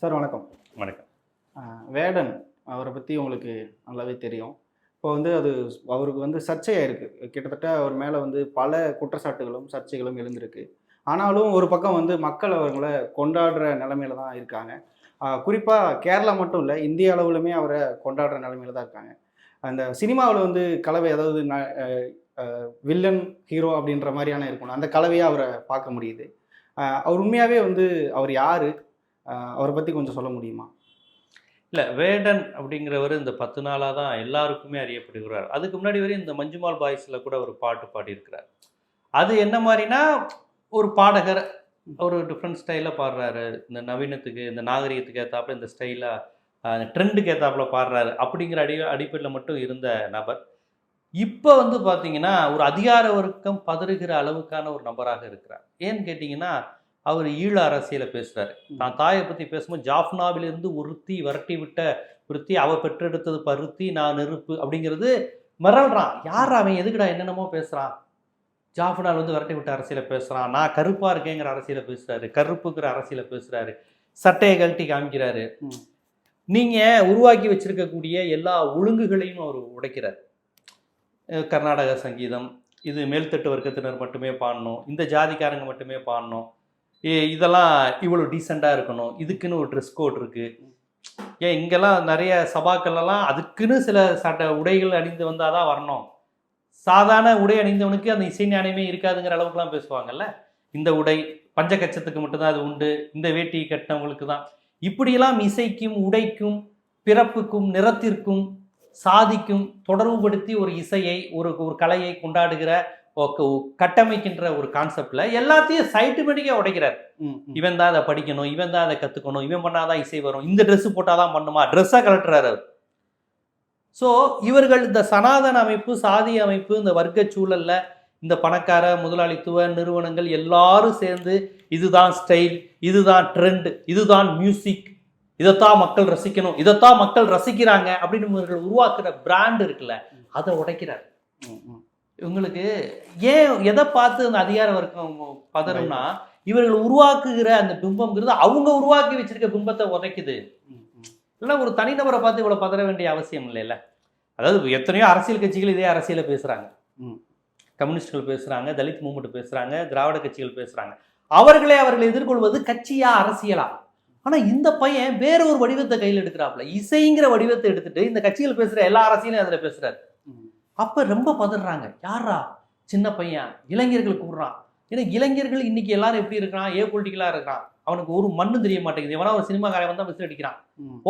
Sir வணக்கம். வணக்கம். வேடன் அவரை பற்றி உங்களுக்கு நல்லாவே தெரியும். இப்போ வந்து அது அவருக்கு வந்து சர்ச்சையாக இருக்குது கிட்டத்தட்ட அவர் மேலே வந்து பல குற்றச்சாட்டுகளும் சர்ச்சைகளும் எழுந்திருக்கு. ஆனாலும் ஒரு பக்கம் வந்து மக்கள் அவர்களை கொண்டாடுற நிலமையில தான் இருக்காங்க. குறிப்பாக கேரளா மட்டும் இல்லை இந்திய அளவுலுமே அவரை கொண்டாடுற நிலமையில தான் இருக்காங்க. அந்த சினிமாவில் வந்து கலவை அதாவது வில்லன் ஹீரோ அப்படின்ற மாதிரியான இருக்கணும். அந்த கலவையை அவரை பார்க்க முடியுது. அவர் உண்மையாகவே வந்து அவர் யார்? அவரை பற்றி கொஞ்சம் சொல்ல முடியுமா? இல்லை வேடன் அப்படிங்கிறவர் இந்த பத்து நாளாக தான் எல்லாருக்குமே அறியப்படுகிறார். அதுக்கு முன்னாடி வரையும் இந்த மஞ்சுமால் பாய்ஸில் கூட ஒரு பாட்டு பாடியிருக்கிறார். அது என்ன மாதிரினா ஒரு பாடகர் ஒரு டிஃப்ரெண்ட் ஸ்டைலில் பாடுறாரு. இந்த நவீனத்துக்கு இந்த நாகரிகத்துக்கு ஏற்றாப்புல இந்த ஸ்டைலாக ட்ரெண்டுக்கு ஏற்றாப்புல பாடுறாரு அப்படிங்கிற அடி அடிப்படையில் மட்டும் இருந்த நபர். இப்போ வந்து பார்த்தீங்கன்னா ஒரு அதிகார வர்க்கம் பதறுகிற அளவுக்கான ஒரு நபராக இருக்கிறார். ஏன்னு கேட்டிங்கன்னா அவர் ஈழ அரசியலை பேசுகிறாரு நான் தாயை பற்றி பேசும்போது ஜாஃப்னாவிலிருந்து ஒருத்தி விரட்டி விட்ட ஒருத்தி அவ பெற்றெடுத்தது பருத்தி நான் நெருப்பு அப்படிங்கிறது மிரள்றான். யார் அவன்? எதுக்குடா என்னென்னமோ பேசுகிறான் ஜாஃப்னால் வந்து விரட்டி விட்ட அரசியலை பேசுகிறான் நான் கருப்பாக இருக்கேங்கிற அரசியலை பேசுகிறாரு கருப்புங்கிற அரசியலை பேசுகிறாரு சட்டையை கழட்டி காமிக்கிறாரு. நீங்கள் உருவாக்கி வச்சிருக்கக்கூடிய எல்லா ஒழுங்குகளையும் அவர் உடைக்கிறார். கர்நாடக சங்கீதம் இது மேல்தட்டு வர்க்கத்தினர் மட்டுமே பாடணும் இந்த ஜாதிக்காரங்க மட்டுமே பாடணும் இதெல்லாம் இவ்வளோ டீசெண்டாக இருக்கணும். இதுக்குன்னு ஒரு ட்ரெஸ் கோட் இருக்குது ஏன் இங்கெல்லாம் நிறைய சபாக்கள்லாம் அதுக்குன்னு சில சட்ட உடைகள் அணிந்து வந்தால் தான் வரணும். சாதாரண உடை அணிந்தவனுக்கு அந்த இசை ஞானமே இருக்காதுங்கிற அளவுக்குலாம் பேசுவாங்கல்ல? இந்த உடை பஞ்சகச்சத்துக்கு மட்டும்தான் அது உண்டு. இந்த வேட்டி கட்டினவங்களுக்கு தான். இப்படியெல்லாம் இசைக்கும் உடைக்கும் பிறப்புக்கும் நிறத்திற்கும் சாதிக்கும் தொடர்புபடுத்தி ஒரு இசையை ஒரு ஒரு கலையை கொண்டாடுகிற கட்டமைக்கின்ற ஒரு கான்செப்ட்ல எல்லாத்தையும் சைட்டுமெட்டிக்காக உடைக்கிறார். இவன் தான் அதை படிக்கணும் இவன் தான் அதை கற்றுக்கணும் இவன் பண்ணாதான் இசை வரும். இந்த ட்ரெஸ் போட்டால் தான் பண்ணுமா ட்ரெஸ்ஸாக கலட்டுறாரு அவர். ஸோ இவர்கள் இந்த சனாதன அமைப்பு சாதி அமைப்பு இந்த வர்க்க சூழல்ல இந்த பணக்கார முதலாளித்துவ நிறுவனங்கள் எல்லாரும் சேர்ந்து இதுதான் ஸ்டைல் இதுதான் ட்ரெண்ட் இதுதான் மியூசிக் இதைத்தான் மக்கள் ரசிக்கணும் இதைத்தான் மக்கள் ரசிக்கிறாங்க அப்படின்னு இவர்கள் உருவாக்குற பிராண்ட் இருக்குல்ல அதை உடைக்கிறார். இவங்களுக்கு ஏன் எதை பார்த்து அந்த அதிகார வர்க்கம் பதறும்னா இவர்கள் உருவாக்குகிற அந்த பிம்பம்ங்கிறது அவங்க உருவாக்கி வச்சிருக்க பிம்பத்தை உதைக்குது. இல்லை ஒரு தனிநபரை பார்த்து இவ்வளோ பதற வேண்டிய அவசியம் இல்லைல்ல அதாவது எத்தனையோ அரசியல் கட்சிகள் இதே அரசியலை பேசுகிறாங்க. கம்யூனிஸ்ட்கள் பேசுகிறாங்க தலித் மூமெண்ட் பேசுகிறாங்க திராவிட கட்சிகள் பேசுகிறாங்க அவர்களே அவர்களை எதிர்கொள்வது கட்சியா அரசியலா ஆனால் இந்த பையன் வேற ஒரு வடிவத்தை கையில் எடுக்கிறாப்புல இசைங்கிற வடிவத்தை எடுத்துட்டு இந்த கட்சிகள் பேசுகிற எல்லா அரசியலையும் அதில் பேசுகிறாரு. அப்போ ரொம்ப பதறாங்க. யாரா சின்ன பையன். இளைஞர்கள் கூடுறான். ஏன்னா இளைஞர்கள் இன்னைக்கு எல்லாரும் எப்படி இருக்கிறான்? ஏ பொலிட்டிக்கலாக இருக்கிறான். அவனுக்கு ஒரு மண்ணும் தெரிய மாட்டேங்குது. எவனா ஒரு சினிமாக்காரன் வந்தால் விசில் அடிக்கிறான்.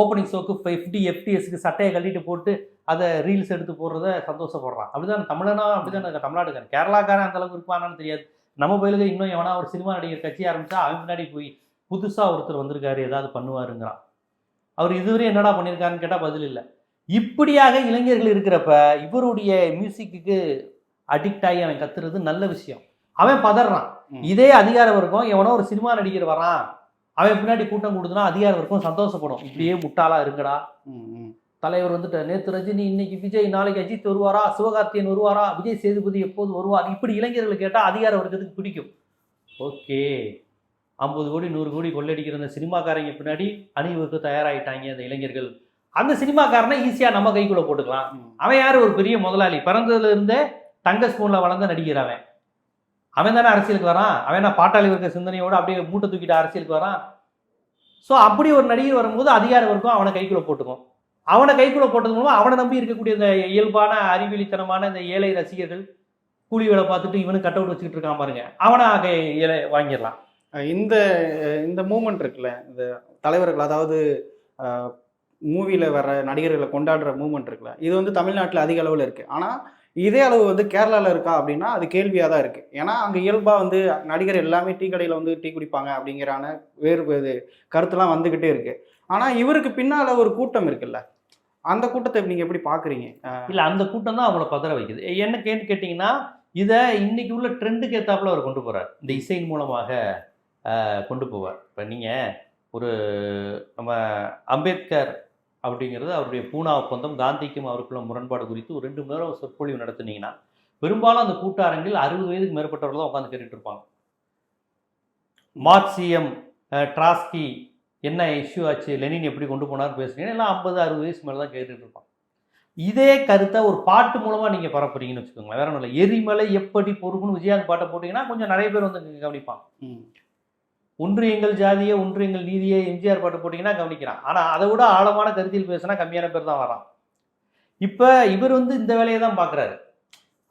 ஓப்பனிங் ஷோக்கு ஃபிஃப்டி எஃப்டிஎஸ்க்கு சட்டையை கட்டிட்டு போட்டு அதை ரீல்ஸ் எடுத்து போடுறத சந்தோஷப்படுறான். அப்படிதான் தமிழனா அப்படிதான் தமிழ்நாடுக்காரன் கேரளாக்காரன் அந்த அளவுக்கு இருப்பானான்னு தெரியாது. நம்ம பயிலுக்கு இன்னும் எவனா ஒரு சினிமா நடிகர் கட்சி ஆரம்பிச்சா அவன் பின்னாடி போய் புதுசாக ஒருத்தர் வந்திருக்காரு ஏதாவது பண்ணுவாருங்கிறான். அவர் இதுவரை என்னடா பண்ணியிருக்காருன்னு கேட்டால் பதில் இல்லை. இப்படியாக இளைஞர்கள் இருக்கிறப்ப இவருடைய மியூசிக்கு அடிக்ட் ஆகி அவன் கத்துறது நல்ல விஷயம். அவன் பதறான். இதே அதிகார வர்க்கம் எவனோ ஒரு சினிமா நடிகர் வரான். அவன் பின்னாடி கூட்டம் கொடுத்தனா அதிகார வர்க்கம் சந்தோஷப்படும். இப்படியே முட்டாளா இருங்கடா. தலைவர் வந்துட்டு நேத்து ரஜினி இன்னைக்கு விஜய் நாளைக்கு அஜித் வருவாரா? சிவகார்த்தியன் வருவாரா? விஜய் சேதுபதி எப்போது வருவார்? இப்படி இளைஞர்கள் கேட்டால் அதிகார வர்க்கத்துக்கு பிடிக்கும். ஓகே. ஐம்பது கோடி நூறு கோடி கொள்ளடிக்கிற அந்த சினிமாக்காரங்க பின்னாடி அணிவகுக்க தயாராகிட்டாங்க அந்த இளைஞர்கள். அந்த சினிமாக்காரனை ஈஸியாக நம்ம கைக்குள்ளே போட்டுக்கலாம். அவன் யார்? ஒரு பெரிய முதலாளி. பிறந்ததுல இருந்தே தங்க ஸ்பூனில் வளர்ந்த நடிகர் அவன். அவன் தானே அரசியலுக்கு வரான். அவன் என்ன பாட்டாளி வர்க்க சிந்தனையோட அப்படியே மூட்டை தூக்கிட்டு அரசியலுக்கு வரான். ஸோ அப்படி ஒரு நடிகர் வரும்போது அதிகார வர்க்கம் அவனை கைக்குள்ளே போட்டுக்கும். அவனை கைக்குள்ளே போட்டது மூலமா அவனை நம்பி இருக்கக்கூடிய இந்த இயல்பான அறிவியலித்தனமான இந்த ஏழை ரசிகர்கள் கூலி வேலை பார்த்துட்டு இவனுக்கு கட் அவுட் வச்சுக்கிட்டு இருக்கான் பாருங்க. அவனை ஏழை வாங்கிடலாம். இந்த இந்த மூமெண்ட் இருக்குல்ல இந்த தலைவர்கள் அதாவது மூவியில் வர நடிகர்களை கொண்டாடுற மூமெண்ட் இருக்குல்ல. இது வந்து தமிழ்நாட்டில் அதிக அளவில் இருக்குது ஆனால் இதே அளவு வந்து கேரளாவில் இருக்கா அப்படின்னா அது கேள்வியாக தான் இருக்குது ஏன்னா அங்கே இயல்பாக வந்து நடிகர் எல்லாமே டீ கடையில் வந்து டீ குடிப்பாங்க அப்படிங்கிறான வேறு இது கருத்துலாம் வந்துக்கிட்டே இருக்குது ஆனால் இவருக்கு பின்னால் ஒரு கூட்டம் இருக்குல்ல. அந்த கூட்டத்தை நீங்கள் எப்படி பார்க்குறீங்க இல்லை அந்த கூட்டம் தான் அவங்கள பதற வைக்குது. என்ன கேட்டு கேட்டிங்கன்னா இதை இன்னைக்கு உள்ள ட்ரெண்டுக்கு ஏற்றாப்புல அவர் கொண்டு போகிறார் இந்த இசையின் மூலமாக கொண்டு போவார். இப்போ நீங்கள் ஒரு நம்ம அம்பேத்கர் அப்படிங்கிறது அவருடைய பூனா ஒப்பந்தம். காந்திக்கும் அவருக்குள்ள முரண்பாடு குறித்து ஒரு ரெண்டு மணி நேரம் சொற்பொழிவு நடத்துனீங்கன்னா பெரும்பாலும் அந்த கூட்டாரங்கில் அறுபது வயதுக்கு மேற்பட்டவர்கள் தான் உட்காந்து கேட்டுட்டு இருப்பாங்க. மார்க்சியம் ட்ராஸ்கி என்ன இஷ்யூ ஆச்சு லெனின் எப்படி கொண்டு போனார் பேசுறீங்க எல்லாம் ஐம்பது அறுபது வயசு மேலே தான் கேட்டுட்டு இருப்பான் இதே கருத்தை ஒரு பாட்டு மூலமாக நீங்கள் பரப்புறீங்கன்னு வச்சுக்கோங்களேன். வேற ஒன்றும் இல்லை. எரிமலை எப்படி பொறுப்புன்னு விஜயாந்த் பாட்டை போட்டிங்கன்னா கொஞ்சம் நிறைய பேர் வந்து கவனிப்பான் ஒன்று எங்கள் ஜாதியே ஒன்று எங்கள் நீதியே எம்ஜிஆர் பாட்டு போட்டிங்கன்னா கவனிக்கிறான். ஆனால் அதை விட ஆழமான கருத்தில் பேசினா கம்மியான பேர் தான் வரான். இப்போ இவர் வந்து இந்த வேலையை தான் பார்க்குறாரு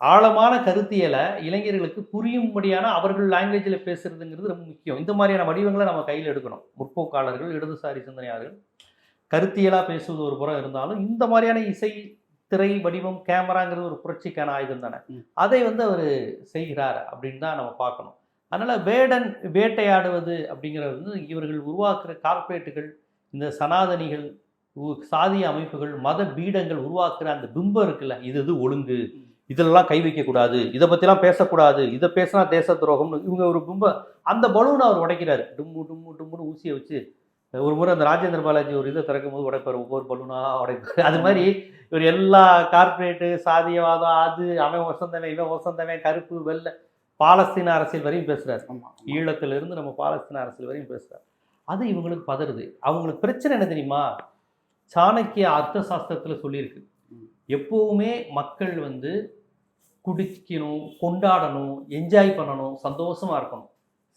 ஆழமான கருத்தியலை இளைஞர்களுக்கு புரியும்படியான அவர்கள் லாங்குவேஜில் பேசுறதுங்கிறது ரொம்ப முக்கியம். இந்த மாதிரியான வடிவங்களை நம்ம கையில் எடுக்கணும். முற்போக்காளர்கள் இடதுசாரி சிந்தனையாளர்கள் கருத்தியலாக பேசுவது ஒரு புறம் இருந்தாலும் இந்த மாதிரியான இசை திரை வடிவம் கேமராங்கிறது ஒரு புரட்சிக்கான ஆயுதம் தானே. அதை வந்து அவர் செய்கிறார் அப்படின்னு தான் நம்ம பார்க்கணும். அதனால் வேடன் வேட்டையாடுவது அப்படிங்கிறது வந்து இவர்கள் உருவாக்குற கார்ப்பரேட்டுகள் இந்த சனாதனிகள் சாதிய அமைப்புகள் மத பீடங்கள் உருவாக்குற அந்த பிம்பம் இருக்குல்ல இது இது ஒழுங்கு? இதெல்லாம் கை வைக்கக்கூடாது இதை பற்றிலாம் பேசக்கூடாது இதை பேசினா தேச துரோகம்னு இவங்க ஒரு பிம்ப அந்த பலூனை அவர் உடைக்கிறார். டும்மு டும்மு டும்முன்னு ஊசியை வச்சு ஒரு முறை அந்த ராஜேந்திர பாலாஜி ஒரு இதை திறக்கும் போது உடைப்பார் ஒவ்வொரு பலூனாக உடைப்பார். அது மாதிரி இவர் எல்லா கார்ப்பரேட்டு சாதியவாதம் அது அவன் வசந்தவன் இவன் வசந்தவன் கருப்பு வெள்ளை பாலஸ்தீன அரசியல் வரையும் பேசுறாரு. ஆமா ஈழத்திலிருந்து நம்ம பாலஸ்தீன அரசியல் வரையும் பேசுறாரு. அது இவங்களுக்கு பதறுது. அவங்களுக்கு பிரச்சனை என்ன தெரியுமா? சாணக்கிய அர்த்த சாஸ்திரத்தில் சொல்லியிருக்கு. எப்பவுமே மக்கள் வந்து குடிக்கணும் கொண்டாடணும் என்ஜாய் பண்ணணும் சந்தோஷமா இருக்கணும்.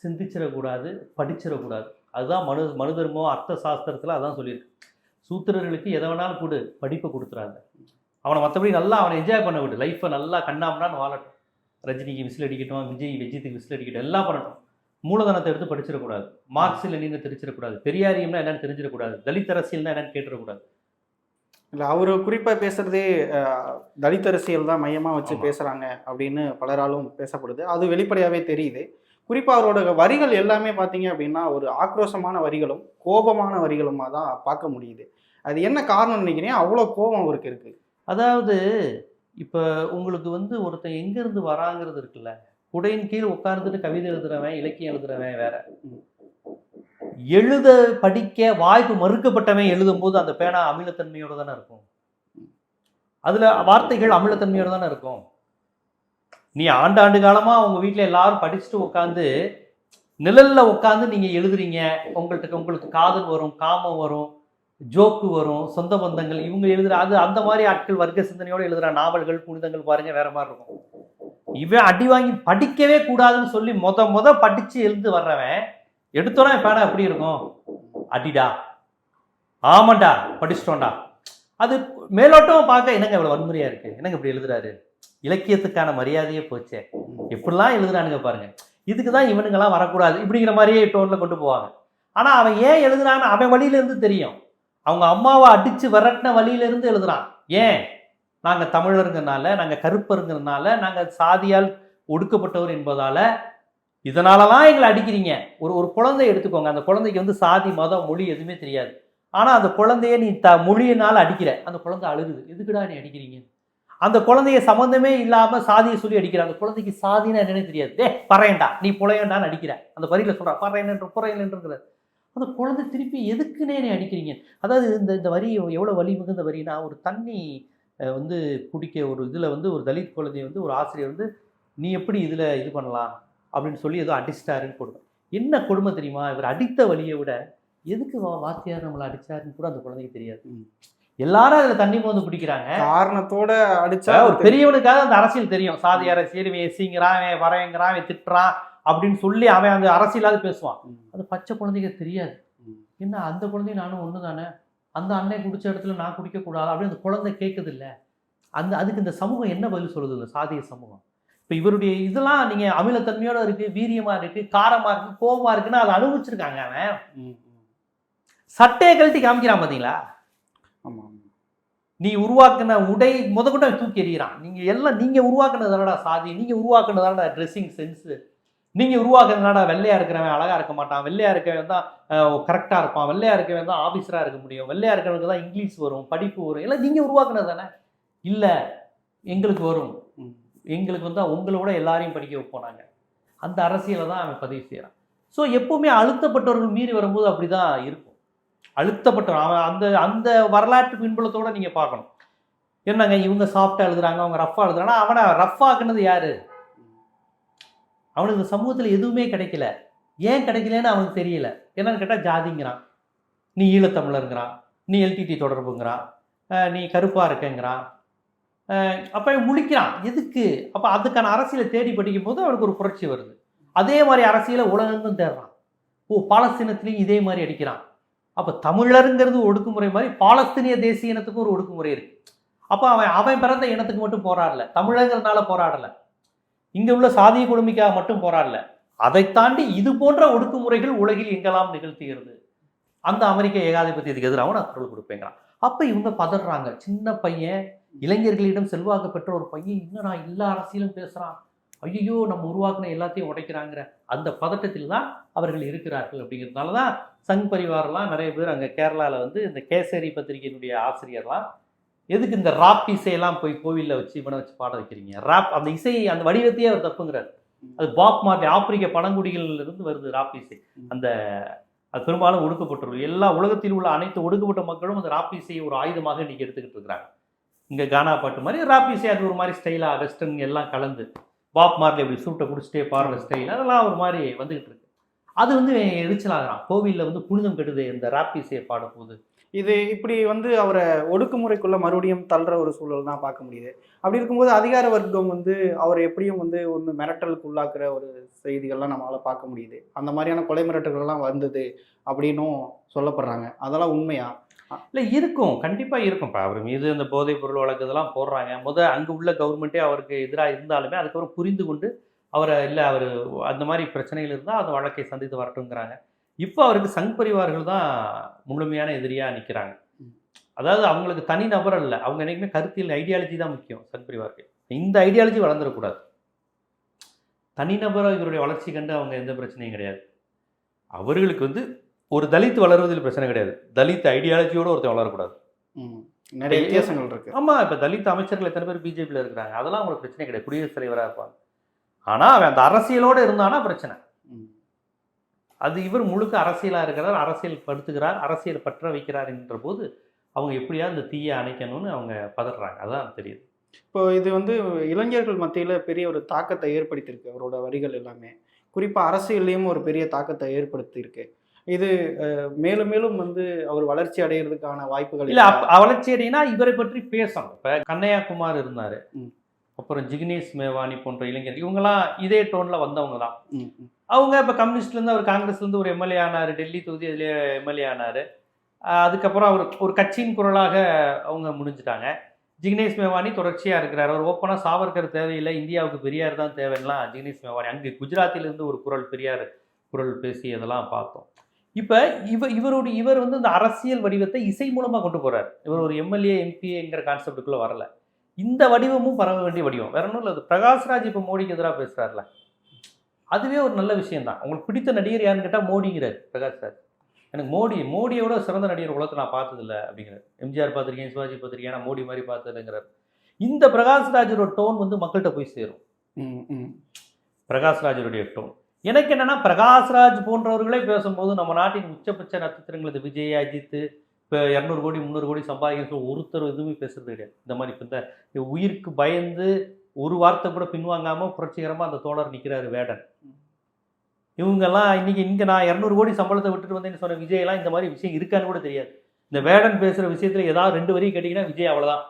சிந்திச்சிடக்கூடாது படிச்சிடக்கூடாது. அதுதான் மனு மனு தர்மம் அர்த்த சாஸ்திரத்தில் அதான் சொல்லியிருக்கு. சூத்திரர்களுக்கு எதை வேணாலும் கொடு படிப்பை கொடுத்துறாங்க. அவனை மற்றபடி நல்லா அவனை என்ஜாய் பண்ண விடு. லைஃப்பை நல்லா கண்ணாமண்ணான்னு வாழட்டும். ரஜினிக்கு விசில் அடிக்கட்டும் விஜய் விஜயத்துக்கு விசில் அடிக்கட்டும் எல்லாம் பண்ணட்டும். மூலதனத்தை எடுத்து படிச்சிடக்கூடாது. மார்க்ஸ் லெனின்னு தெரிஞ்சிடக்கூடாது பெரியாரியம்னா என்னன்னு தெரிஞ்சிடக்கூடாது. தலித் அரசியல்னா என்னன்னு கேட்டுடக்கூடாது. இல்ல அவரு குறிப்பா பேசுறதே அஹ், தலித் அரசியல் தான் மையமா வச்சு ஆமா. பேசுறாங்க அப்படின்னு பலராலும் பேசப்படுது. அது வெளிப்படையாவே தெரியுது. குறிப்பா அவரோட வரிகள் எல்லாமே பாத்தீங்க அப்படின்னா ஒரு ஆக்ரோஷமான வரிகளும் கோபமான வரிகளுமா தான் பார்க்க முடியுது. அது என்ன காரணம் நினைக்கிறீங்க? அவ்வளோ கோபம் அவருக்கு இருக்கு. அதாவது இப்போ உங்களுக்கு வந்து ஒருத்தன் எங்கேருந்து வராங்கிறது இருக்குல்ல குடையின் கீழ் உட்கார்ந்துட்டு கவிதை எழுதுறவன் இலக்கியம் எழுதுறவன் வேற. எழுத படிக்க வாய்ப்பு மறுக்கப்பட்டவன் எழுதும் போது அந்த பேனா அமிலத்தன்மையோட தானே இருக்கும்? அதுல வார்த்தைகள் அமிலத்தன்மையோட தானே இருக்கும்? நீ ஆண்டாண்டு காலமா உங்க வீட்டில் எல்லாரும் படிச்சுட்டு உட்காந்து நிழல்ல உட்காந்து நீங்க எழுதுறீங்க. உங்கள்கிட்ட உங்களுக்கு காதல் வரும் காமம் வரும். ஜோக்கு வரும் சொந்த பந்தங்கள் இவங்க எழுதுகிற அது அந்த மாதிரி ஆட்கள் வர்க்க சிந்தனையோடு எழுதுகிற நாவல்கள் புனிதங்கள் பாருங்க வேற மாதிரி இருக்கும். இவன் அடி வாங்கி படிக்கவே கூடாதுன்னு சொல்லி மொத மொத படித்து எழுந்து வர்றவன் எடுத்தோன்னா பேனா எப்படி இருக்கும்? அடிடா. ஆமாண்டா படிச்சிட்டோண்டா அது மேலோட்டம் பார்க்க என்னங்க இவ்வளோ வன்முறையாக இருக்குது என்னங்க இப்படி எழுதுறாரு? இலக்கியத்துக்கான மரியாதையே போச்சே. எப்படிலாம் எழுதுறானுங்க பாருங்க. இதுக்கு தான் இவனுங்கெல்லாம் வரக்கூடாது இப்படிங்கிற மாதிரியே டோனில் கொண்டு போவாங்க. ஆனால் அவன் ஏன் எழுதுறான்னு அவன் வழியிலேருந்து தெரியும். அவங்க அம்மாவை அடித்து விரட்டின வழியிலேருந்து எழுதுறான். ஏன்? நாங்கள் தமிழருங்கிறனால நாங்கள் கருப்பருங்கிறனால நாங்கள் சாதியால் ஒடுக்கப்பட்டவர் என்பதால் இதனாலலாம் எங்களை அடிக்கிறீங்க. ஒரு ஒரு குழந்தைய எடுத்துக்கோங்க. அந்த குழந்தைக்கு வந்து சாதி மதம் மொழி எதுவுமே தெரியாது. ஆனால் அந்த குழந்தைய நீ த மொழியினால் அடிக்கிற. அந்த குழந்தை அழுகுது. எதுக்குடா நீ அடிக்கிறீங்க? அந்த குழந்தைய சம்மந்தமே இல்லாமல் சாதியை சொல்லி அடிக்கிற. அந்த குழந்தைக்கு சாதினா என்னன்னு தெரியாது. டே பறையண்டா நீ புலையண்டான்னு அடிக்கிற. அந்த வரியில் சொல்கிறா பறையன்ற புறையன்ற அந்த குழந்தை திருப்பி எதுக்குன்னே நீ அடிக்கிறீங்க? அதாவது இந்த இந்த வரி எவ்வளோ வலி மிகுந்த வரினா ஒரு தண்ணி வந்து குடிக்க ஒரு இதில் வந்து ஒரு தலித் குழந்தைய வந்து ஒரு ஆசிரியர் வந்து நீ எப்படி இதில் இது பண்ணலாம்? அப்படின்னு சொல்லி ஏதோ அடிச்சிட்டாருன்னு கொடுக்கும் என்ன கொடுமை தெரியுமா? இவர் அடித்த வழியை விட எதுக்கு வா- வாத்தியார் நம்மளை அடிச்சாருன்னு கூட அந்த குழந்தைக்கு தெரியாது. எல்லாரும் அதில் தண்ணி மோந்து பிடிக்கிறாங்க காரணத்தோட அடிச்சா ஒரு பெரியவனுக்காக அந்த அரசியல் தெரியும். சாதி அரசியல் இவன் எசிங்கிறான் இவன் வரையங்கிறான் இவன் திட்டுறான். அப்படின்னு சொல்லி அவன் அந்த அரசியலாவது பேசுவான். அது பச்சை குழந்தைக்கு தெரியாது. என்ன அந்த குழந்தையும் நானும் ஒன்று தானே அந்த அண்ணன் குடிச்ச இடத்துல நான் குடிக்கக்கூடாது? அப்படின்னு அந்த குழந்தை கேட்குது இல்ல அந்த அதுக்கு இந்த சமூகம் என்ன பதில் சொல்லுது? இந்த சாதிய சமூகம். இப்போ இவருடைய இதெல்லாம் நீங்கள் அமிலத்தன்மையோட இருக்கு வீரியமா இருக்கு காரமா இருக்கு கோபமா இருக்குன்னு அதை அனுபவிச்சிருக்காங்க அவன். சட்டையை கழட்டி காமிக்கிறான் பார்த்தீங்களா ஆமா ஆமா. நீ உருவாக்குன உடை முத கூட தூக்கி எறிகிறான். நீங்க எல்லாம் நீங்க உருவாக்குனது தானடா சாதி நீங்க உருவாக்குனது தானடா ட்ரெஸ்ஸிங் சென்ஸ் நீங்க உருவாக்குனதுனாடா வெள்ளையா இருக்கிறவன் அழகா இருக்க மாட்டான் வெள்ளையா இருக்கவன் தான் கரெக்டா இருப்பான் வெள்ளையா இருக்கவன் தான் ஆபீசரா இருக்க முடியும் வெள்ளையா இருக்கிறவனுக்கு தான் இங்கிலீஷ் வரும் படிப்பு வரும் எல்லாம் நீங்க உருவாக்குனது தானே? இல்ல எங்களுக்கு வரும். எங்களுக்கு வந்து உங்களோட எல்லாரையும் படிக்க வைப்போம் நாங்க அந்த அரசியலை தான் அவன் பதிவு செய்யறான். ஸோ எப்பவுமே அழுத்தப்பட்டவர்கள் மீறி வரும்போது அப்படிதான் இருக்கும். அழுத்தப்பட்டவன் அவன் அந்த அந்த வரலாற்று பின்புலத்தோட நீங்க பார்க்கணும். என்னங்க இவங்க சாஃப்டா எழுதுறாங்க அவங்க ரஃபா எழுதுறாங்க அவனை ரஃப் ஆக்குனது யாரு? அவனுக்கு இந்த சமூகத்தில் எதுவுமே கிடைக்கல. ஏன் கிடைக்கலன்னு அவனுக்கு தெரியல. என்னன்னு கேட்டால் ஜாதிங்கிறான். நீ ஈழத்தமிழருங்கிறான். நீ எல்டிடி தொடர்புங்கிறான். நீ கருப்பாக இருக்கேங்கிறான். அப்போ முழிக்கிறான். எதுக்கு? அப்போ அதுக்கான அரசியலை தேடி படிக்கும் போது அவனுக்கு ஒரு புரட்சி வருது. அதே மாதிரி அரசியலை உலகெங்கும் தேடுறான். ஓ பாலஸ்தீனத்துலேயும் இதே மாதிரி அடிக்கிறான். அப்போ தமிழருங்கிறது ஒடுக்குமுறை மாதிரி பாலஸ்தீனிய தேசிய இனத்துக்கும் ஒரு ஒடுக்குமுறை இருக்குது அப்போ அவன் அவன் பிறந்த இனத்துக்கு மட்டும் போராடல. தமிழங்கிறதுனால போராடலை. இங்கே உள்ள சாதிய கொடுமைக்காக மட்டும் போராடல. அதை தாண்டி இது போன்ற ஒடுக்குமுறைகள் உலகில் எங்கெல்லாம் நிகழ்த்துகிறது? அந்த அமெரிக்க ஏகாதிபத்தியத்துக்கு எதிராக நான் குரல் கொடுப்பேங்கிறான். அப்போ இவங்க பதறாங்க. சின்ன பையன் இளைஞர்களிடம் செல்வாக்கு பெற்ற ஒரு பையன் இன்னும் நான் எல்லா அரசியலும் பேசுகிறான் ஐயோ நம்ம உருவாக்குன எல்லாத்தையும் உடைக்கிறாங்கிற. அந்த பதட்டத்தில் தான் அவர்கள் இருக்கிறார்கள் அப்படிங்கிறதுனால தான் சங் பரிவாரெல்லாம் நிறைய பேர் அங்கே கேரளாவில் வந்து இந்த கேசரி பத்திரிகையினுடைய ஆசிரியர்லாம் எதுக்கு இந்த ராப் இசையெல்லாம் போய் கோவிலில் வச்சு இவனை வச்சு பாட வைக்கிறீங்க? ராப் அந்த இசையை அந்த வடிவத்தையே அவர் தப்புங்கிறார். அது பாப் மார்லி ஆப்பிரிக்க பழங்குடிகள்ல இருந்து வருது ராப் இசை. அந்த அது பெரும்பாலும் ஒடுக்கப்பட்டுள்ளது. எல்லா உலகத்தில் உள்ள அனைத்து ஒடுக்கப்பட்ட மக்களும் அந்த ராப் இசையை ஒரு ஆயுதமாக இன்னைக்கு எடுத்துக்கிட்டு இருக்கிறாங்க. இங்கே கானா பாட்டு மாதிரி ராப் இசை அது ஒரு மாதிரி ஸ்டைலாக வெஸ்டர்ன் எல்லாம் கலந்து பாப் மார்லி அப்படி சூட்டை குடிச்சிட்டே பாடுற ஸ்டைல் அதெல்லாம் ஒரு மாதிரி வந்துகிட்டு இருக்கு. அது வந்து எரிச்சலாகிறான். கோவிலில் வந்து புனிதம் கெடுது இந்த ராப் இசையை பாடும்போது. இது இப்படி வந்து அவரை ஒடுக்குமுறைக்குள்ள மறுபடியும் தள்ளுற ஒரு சூழல் தான் பார்க்க முடியுது. அப்படி இருக்கும்போது அதிகார வர்க்கம் வந்து அவரை எப்படியும் வந்து ஒன்று மிரட்டலுக்கு உள்ளாக்குற ஒரு செய்திகள்லாம் நம்மளால் பார்க்க முடியுது. அந்த மாதிரியான கொலை மிரட்டல்கள்லாம் வந்தது அப்படின்னும் சொல்லப்படுறாங்க. அதெல்லாம் உண்மையா? இல்லை இருக்கும். கண்டிப்பாக இருக்கும்ப்பா. அவர் மீது இந்த போதைப் பொருள் வழக்கு இதெல்லாம் போடுறாங்க. முதல் அங்கே உள்ள கவர்மெண்ட்டே அவருக்கு எதிராக இருந்தாலுமே அதுக்கப்புறம் புரிந்து கொண்டு அவரை இல்லை அவர் அந்த மாதிரி பிரச்சனைகள் இருந்தால் அந்த வழக்கை சந்தித்து வரட்டுங்கிறாங்க இப்போ அவருக்கு சங் பரிவார்கள் தான் முழுமையான எதிரியாக நிற்கிறாங்க. அதாவது அவங்களுக்கு தனி நபர் இல்லை அவங்க என்னைக்குமே கருத்தியல் ஐடியாலஜி தான் முக்கியம் சங் பரிவாருக்கு இந்த ஐடியாலஜி வளர்ந்துடக்கூடாது. தனிநபராக இவருடைய வளர்ச்சி கண்டு அவங்க எந்த பிரச்சனையும் கிடையாது. அவர்களுக்கு வந்து ஒரு தலித் வளர்வதில் பிரச்சனை கிடையாது. தலித் ஐடியாலஜியோட ஒருத்தன் வளரக்கூடாது. நிறைய வித்தியாசங்கள் இருக்கு. ஆமாம் இப்போ தலித் அமைச்சர்கள் எத்தனை பேர் பிஜேபியில் இருக்கிறாங்க? அதெல்லாம் அவங்களுக்கு பிரச்சனை கிடையாது. குடியரசுத் தலைவராக இருப்பாங்க. ஆனால் அவன் அந்த அரசியலோடு இருந்தானா பிரச்சனை. அது இவர் முழுக்க அரசியலாக இருக்கிறார் அரசியல் படுத்துகிறார் அரசியல் பற்ற வைக்கிறார் என்ற போது அவங்க எப்படியாவது இந்த தீயை அணைக்கணும்னு அவங்க பதறாங்க. அதான் தெரியுது. இப்போ இது வந்து இளைஞர்கள் மத்தியில் பெரிய ஒரு தாக்கத்தை ஏற்படுத்தியிருக்கு அவரோட வரிகள் எல்லாமே. குறிப்பாக அரசியல்லையும் ஒரு பெரிய தாக்கத்தை ஏற்படுத்தியிருக்கு. இது மேலும் மேலும் வந்து அவர் வளர்ச்சி அடைகிறதுக்கான வாய்ப்புகள் இல்லை வளர்ச்சி அடையினா இவரை பற்றி பேசணும். இப்போ கண்ணையாகுமார் இருந்தார். ம். அப்புறம் ஜிக்னேஷ் மேவானி போன்ற இளைஞர் இவங்கெல்லாம் இதே டோனில் வந்தவங்க தான். அவங்க இப்போ கம்யூனிஸ்ட்லேருந்து அவர் காங்கிரஸ்லேருந்து ஒரு எம்எல்ஏ ஆனார் டெல்லி தொகுதி அதிலே எம்எல்ஏ ஆனார். அதுக்கப்புறம் அவர் ஒரு கட்சியின் குரலாக அவங்க முடிஞ்சிட்டாங்க. ஜிக்னேஷ் மேவானி தொடர்ச்சியாக இருக்கிறார். அவர் ஓப்பனாக சாவர்கர் தேவையில்லை இந்தியாவுக்கு பெரியார் தான் தேவைன்னா ஜிக்னேஷ் மேவானி அங்கே குஜராத்திலிருந்து ஒரு குரல் பெரியார் குரல் பேசி அதெல்லாம் பார்த்தோம். இப்போ இவர் இவருடைய இவர் வந்து இந்த அரசியல் வடிவத்தை இசை மூலமாக கொண்டு போறார். இவர் ஒரு எம்எல்ஏ எம்பிங்கிற கான்செப்டுக்குள்ளே வரல. இந்த வடிவமும் பரவ வேண்டிய வடிவம். வேற ஒன்றும் இல்லை அது பிரகாஷ்ராஜ் இப்போ மோடிக்கு எதிராக பேசுறாருல. அதுவே ஒரு நல்ல விஷயம் தான். உங்களுக்கு பிடித்த நடிகர் யாருன்னு கேட்டால் மோடிங்கிறார் பிரகாஷ்ராஜ் எனக்கு மோடி மோடியோட சிறந்த நடிகர் உலகத்தை நான் பார்த்ததில்ல அப்படிங்கிறார். எம்ஜிஆர் பார்த்துருக்கேன் சிவாஜி பார்த்துருக்கேன் நான் மோடி மாதிரி பார்த்ததில்லைங்கிறார். இந்த பிரகாஷ்ராஜோட டோன் வந்து மக்கள்கிட்ட போய் சேரும். பிரகாஷ்ராஜருடைய டோன் எனக்கு என்னன்னா பிரகாஷ்ராஜ் போன்றவர்களே பேசும்போது நம்ம நாட்டின் உச்சபட்ச நட்சத்திரங்கள் இது விஜய் அஜித் இப்போ இரநூறு கோடி முந்நூறு கோடி சம்பாதிக்கிற ஒருத்தர் எதுவுமே பேசுறது கிடையாது. இந்த மாதிரி இப்போ இந்த உயிருக்கு பயந்து ஒரு வார்த்தை கூட பின்வாங்காமல் புரட்சிகரமாக அந்த தோழர் நிற்கிறாரு வேடன். இவங்கெல்லாம் இன்றைக்கி இங்கே நான் இரநூறு கோடி சம்பளத்தை விட்டுட்டு வந்தேன்னு சொன்ன விஜயெல்லாம் இந்த மாதிரி விஷயம் இருக்கான்னு கூட தெரியாது. இந்த வேடன் பேசுகிற விஷயத்தில் ஏதாவது ரெண்டு வரையும் கேட்டிங்கன்னா விஜய் அவ்வளோதான்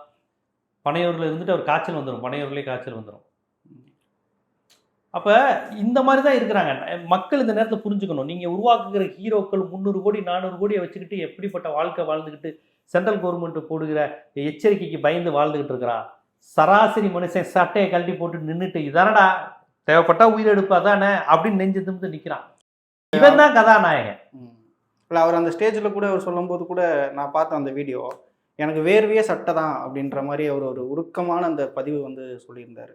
பனையூரில் இருந்துட்டு அவர் காய்ச்சல் வந்துடும் பனையூர்லேயே காய்ச்சல் வந்துடும் அப்போ இந்த மாதிரி தான் இருக்கிறாங்க. மக்கள் இந்த நேரத்தை புரிஞ்சுக்கணும். நீங்க உருவாக்குகிற ஹீரோக்கள் முந்நூறு கோடி நானூறு கோடியை வச்சுக்கிட்டு எப்படிப்பட்ட வாழ்க்கை வாழ்ந்துக்கிட்டு சென்ட்ரல் கவர்மெண்ட் போடுகிற எச்சரிக்கைக்கு பயந்து வாழ்ந்துகிட்டு இருக்கிறான் சராசரி மனுஷன் சட்டையை கழட்டி போட்டு நின்றுட்டு இதானடா? தேவைப்பட்டா உயிரெடுப்பு அதானே? அப்படின்னு நெஞ்சு திமிந்து நிக்கிறான். இவன் தான் கதாநாயகன். இல்லை அவர் அந்த ஸ்டேஜில் கூட அவர் சொல்லும்போது கூட நான் பார்த்தேன் அந்த வீடியோ எனக்கு வேர்வையே சட்டை தான் அப்படின்ற மாதிரி அவர் ஒரு உருக்கமான அந்த பதிவு வந்து சொல்லியிருந்தார்.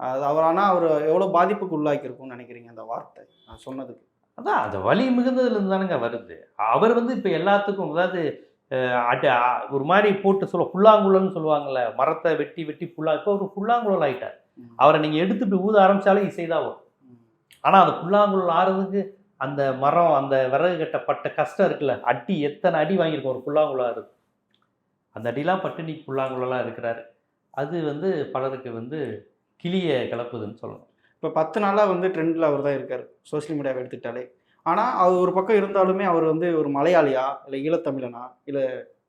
அது அவர் ஆனால் அவர் எவ்வளோ பாதிப்புக்கு உள்ளாக்கியிருக்கும்னு நினைக்கிறீங்க அந்த வார்த்தை? நான் சொன்னதுக்கு. அதான் அந்த வலி மிகுந்ததுல இருந்து தானுங்க வருது. அவர் வந்து இப்போ எல்லாத்துக்கும் அதாவது அட ஒரு மாதிரி போட்டு சொல்ல புல்லாங்குழல்னு சொல்லுவாங்கல்ல மரத்தை வெட்டி வெட்டி புல்லா இப்போ ஒரு புல்லாங்குழல் ஆயிட்டார். ம். அவரை நீங்க எடுத்துட்டு ஊத ஆரம்பிச்சாலே இசைதான் வரும். ம். ஆனா அந்த புல்லாங்குழல் ஆறுறதுக்கு அந்த மரம் அந்த விறகு கட்டப்பட்ட கஷ்டம் இருக்குல்ல அடி எத்தனை அடி வாங்கியிருக்கோம் ஒரு புல்லாங்குழல் ஆறுது அந்த அடிலாம் பட்டு நீ புல்லாங்குழலாக இருக்கிறாரு. அது வந்து பலருக்கு வந்து கிளிய கலப்புதுன்னு சொல்லணும். இப்போ பத்து நாளாக வந்து ட்ரெண்டில் அவர் தான் இருக்கார். சோஷியல் மீடியாவை எடுத்துக்கிட்டாலே. ஆனால் அவர் ஒரு பக்கம் இருந்தாலுமே அவர் வந்து ஒரு மலையாளியா இல்லை ஈழத்தமிழனா இல்லை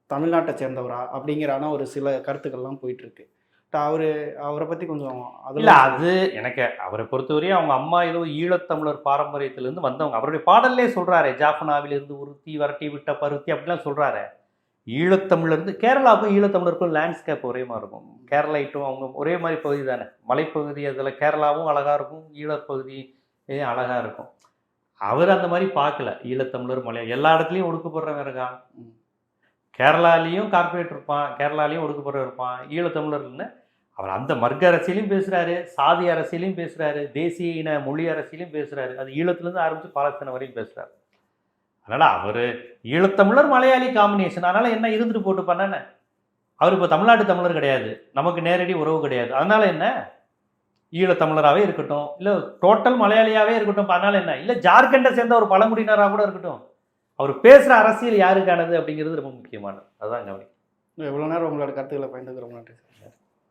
தமிழ்நாட்டை சேர்ந்தவரா அப்படிங்கிறான ஒரு சில கருத்துக்கள்லாம் போயிட்டு இருக்கு அவரு அவரை பத்தி கொஞ்சம் இல்ல அதில் அது எனக்கு அவரை பொறுத்தவரையும் அவங்க அம்மா ஏதோ ஈழத்தமிழர் பாரம்பரியத்திலிருந்து வந்தவங்க. அவருடைய பாடல்லே சொல்றாரு ஜாஃபனாவிலிருந்து உருத்தி வரட்டி விட்ட பருத்தி அப்படிலாம் சொல்றாரு. ஈழத்தமிழருந்து கேரளாவுக்கும் ஈழத்தமிழருக்கும் லேண்ட்ஸ்கேப் ஒரே மாதிரி இருக்கும். கேரளைட்டும் அவங்க ஒரே மாதிரி பகுதி தானே. மலைப்பகுதி அதில் கேரளாவும் அழகாக இருக்கும் ஈழப்பகுதி அழகாக இருக்கும். அவர் அந்த மாதிரி பார்க்கல ஈழத்தமிழர் மலையா. எல்லா இடத்துலையும் ஒடுக்கப்படுறவன் இருக்கான் கேரளாலேயும் கார்பரேட் இருப்பான் கேரளாலையும் ஒடுக்கப்படுறவர் இருப்பான் ஈழத்தமிழர்னு அவர் அந்த மர்க்க அரசியலையும் பேசுகிறாரு சாதி அரசியலையும் பேசுகிறாரு தேசிய இன மொழி அரசியலையும் பேசுகிறாரு அது ஈழத்துலேருந்து ஆரம்பித்து பாலஸ்தீன வரையும் பேசுகிறார் அதனால் அவர்? ஈழத்தமிழர் மலையாளி காம்பினேஷன் அதனால் என்ன இருந்துட்டு போட்டு பண்ணன அவர் இப்போ தமிழ்நாட்டு தமிழர் கிடையாது. நமக்கு நேரடி உறவு கிடையாது. அதனால் என்ன? ஈழத்தமிழராகவே இருக்கட்டும். இல்லை டோட்டல் மலையாளியாகவே இருக்கட்டும். அதனால என்ன? இல்லை ஜார்க்கண்டை சேர்ந்த ஒரு பழங்குடியினராக கூட இருக்கட்டும். அவர் பேசுகிற அரசியல் யாருக்கானது அப்படிங்கிறது ரொம்ப முக்கியமானது. அதுதான் கவனிக்கும் எவ்வளோ நேரம் உங்களோட கருத்துக்களை பயந்துக்கு ரொம்ப நன்றி சார்.